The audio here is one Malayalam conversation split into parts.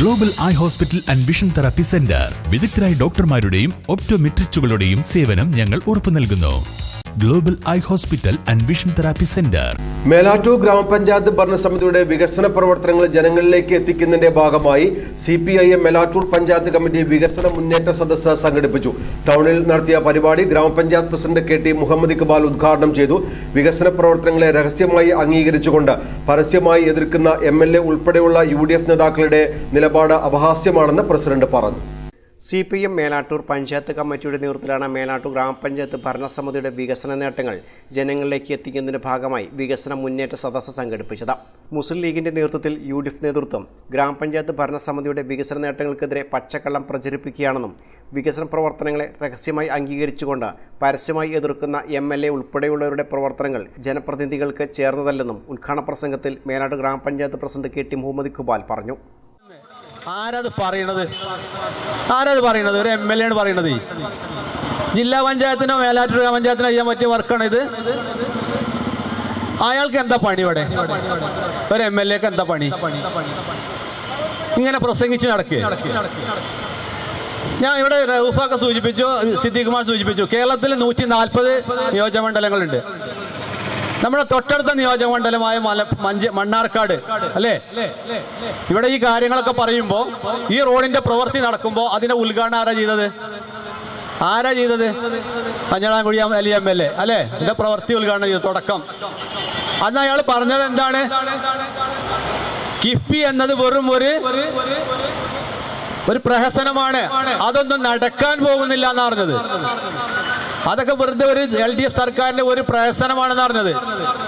Global eye hospital and vision therapy centre വിദഗ്ധരായ ഡോക്ടർമാരുടെയും ഒപ്റ്റോമെട്രിസ്റ്റുകളുടെയും സേവനം ഞങ്ങൾ ഉറപ്പു നൽകുന്നു. Global eye hospital and vision therapy centre Melattur ഗ്രാമപഞ്ചായത്ത് ഭരണസമിതിയുടെ വികസന പ്രവർത്തനങ്ങൾ ജനങ്ങളിലേക്ക് എത്തിക്കുന്നതിന്റെ ഭാഗമായി C P I M Melattur panchayat committee വികസന മുന്നേറ്റ സദസ്സ് സംഘടിപ്പിച്ചു. ടൗണിൽ നടത്തിയ പരിപാടി ഗ്രാമപഞ്ചായത്ത് president K T Muhammad Iqbal ഉദ്ഘാടനം ചെയ്തു. വികസന പ്രവർത്തനങ്ങളെ രഹസ്യമായി അംഗീകരിച്ചുകൊണ്ട് പരസ്യമായി എതിർക്കുന്ന എം എൽ എ ഉൾപ്പെടെയുള്ള യു ഡി എഫ് നേതാക്കളുടെ നിലപാട് അപഹാസ്യമാണെന്ന് പ്രസിഡന്റ് പറഞ്ഞു. C P M Melattur panchayat കമ്മിറ്റിയുടെ നേതൃത്വത്തിലാണ് മേലാട്ടൂർ ഗ്രാമപഞ്ചായത്ത് ഭരണസമിതിയുടെ വികസന നേട്ടങ്ങൾ ജനങ്ങളിലേക്ക് എത്തിക്കുന്നതിന്റെ ഭാഗമായി വികസന മുന്നേറ്റ സദസ്സ് സംഘടിപ്പിച്ചത്. മുസ്ലിം ലീഗിന്റെ നേതൃത്വത്തിൽ യു ഡി എഫ് നേതൃത്വം ഗ്രാമപഞ്ചായത്ത് ഭരണസമിതിയുടെ വികസന നേട്ടങ്ങൾക്കെതിരെ പച്ചക്കള്ളം പ്രചരിപ്പിക്കുകയാണെന്നും വികസന പ്രവർത്തനങ്ങളെ രഹസ്യമായി അംഗീകരിച്ചുകൊണ്ട് പരസ്യമായി എതിർക്കുന്ന എം എൽ എ ഉൾപ്പെടെയുള്ളവരുടെ പ്രവർത്തനങ്ങൾ ജനപ്രതിനിധികൾക്ക് ചേർന്നതല്ലെന്നും ഉദ്ഘാടന പ്രസംഗത്തിൽ മേലാട്ടൂർ ഗ്രാമപഞ്ചായത്ത് president K T Muhammad Iqbal പറഞ്ഞു. ആരത് പറയണത്? ആരത് പറയണത്? ഒരു എം എൽ എ ആണ് പറയണത്. ജില്ലാ പഞ്ചായത്തിനോ മേലാറ്റൂർ ഗ്രാമപഞ്ചായത്തിനോ ചെയ്യാൻ പറ്റിയ വർക്കാണ് ഇത്. അയാൾക്ക് എന്താ പണി ഇവിടെ? ഒരു എം എൽ എക്ക് എന്താ പണി? ഇങ്ങനെ പ്രസംഗിച്ച് നടക്കുക ഞാൻ ഇവിടെ റൌഫൊക്കെ സൂചിപ്പിച്ചു സിദ്ദീഖ് കുമാർ സൂചിപ്പിച്ചു. കേരളത്തിൽ നൂറ്റി നാൽപ്പത് നിയോജകമണ്ഡലങ്ങളുണ്ട് നമ്മുടെ തൊട്ടടുത്ത നിയോജക മണ്ഡലമായ മല മണ്ണാർക്കാട് അല്ലേ? ഇവിടെ ഈ കാര്യങ്ങളൊക്കെ പറയുമ്പോൾ ഈ റോഡിന്റെ പ്രവൃത്തി നടക്കുമ്പോൾ അതിന്റെ ഉദ്ഘാടനം ആരാ ചെയ്തത്? ആരാ ചെയ്തത്? Panjalamkuzhi Ali M L A അല്ലേ? ഇതിന്റെ പ്രവൃത്തി ഉദ്ഘാടനം ചെയ്തു തുടക്കം. അന്ന് അയാൾ പറഞ്ഞത് എന്താണ്? കിഫ്ബി എന്നത് വെറും ഒരു ഒരു പ്രഹസനമാണ്. അതൊന്നും നടക്കാൻ പോകുന്നില്ല എന്ന് പറഞ്ഞത്. അതൊക്കെ വെറുതെ ഒരു എൽ ഡി എഫ് സർക്കാരിന്റെ ഒരു പ്രഹസനമാണെന്ന് പറഞ്ഞത്.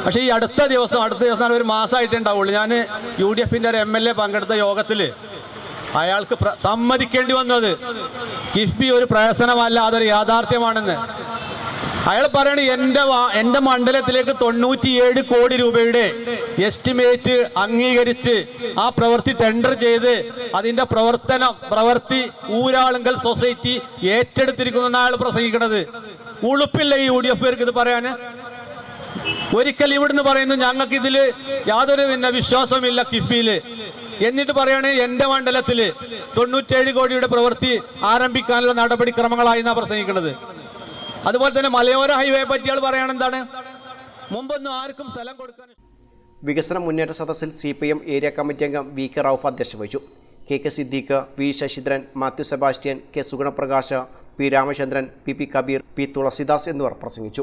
പക്ഷേ ഈ അടുത്ത ദിവസം അടുത്ത ദിവസം ഒരു മാസമായിട്ടുണ്ടാവുള്ളൂ ഞാൻ യു ഡി എഫിന്റെ ഒരു എം എൽ എ പങ്കെടുത്ത യോഗത്തിൽ അയാൾക്ക് സമ്മതിക്കേണ്ടി വന്നത്. കിഫ്ബി ഒരു പ്രയസനമല്ല അതൊരു യാഥാർത്ഥ്യമാണെന്ന്. അയാൾ പറയണ എന്റെ എന്റെ മണ്ഡലത്തിലേക്ക് തൊണ്ണൂറ്റിയേഴ് കോടി രൂപയുടെ എസ്റ്റിമേറ്റ് അംഗീകരിച്ച് ആ പ്രവൃത്തി ടെൻഡർ ചെയ്ത് അതിന്റെ പ്രവർത്തനം പ്രവൃത്തി ഊരാളുങ്കൽ സൊസൈറ്റി ഏറ്റെടുത്തിരിക്കുന്ന അയാൾ പ്രസംഗിക്കണത്. ഉളുപ്പില്ല ഈ യു ഡി എഫ് പേർക്ക് ഇത് പറയാന്. ഒരിക്കൽ ഇവിടുന്ന് പറയുന്നു ഞങ്ങൾക്ക് ഇതിൽ യാതൊരു പിന്നെ വിശ്വാസമില്ല കിഫ്ബിയിൽ. എന്നിട്ട് പറയാണ് എന്റെ മണ്ഡലത്തിൽ തൊണ്ണൂറ്റേഴ് കോടിയുടെ പ്രവൃത്തി ആരംഭിക്കാനുള്ള നടപടിക്രമങ്ങളായി എന്നാ പ്രസംഗിക്കുന്നത്. അതുപോലെ തന്നെ മലയോര ഹൈവേ പറ്റിയാൾ പറയാണ് എന്താണ്? മുമ്പൊന്നും ആർക്കും സ്ഥലം കൊടുക്കാൻ വികസന മുന്നേറ്റ സദസ്സിൽ C P M area committee അംഗം വി കെ റൌഫ് അധ്യക്ഷത വഹിച്ചു. K K Siddique V Sasidharan Mathew Sebastian K Sugunaprakash P Ramachandran P P Kabeer P Thulasidas എന്നിവർ പ്രസംഗിച്ചു.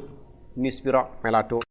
News bureau Melattur.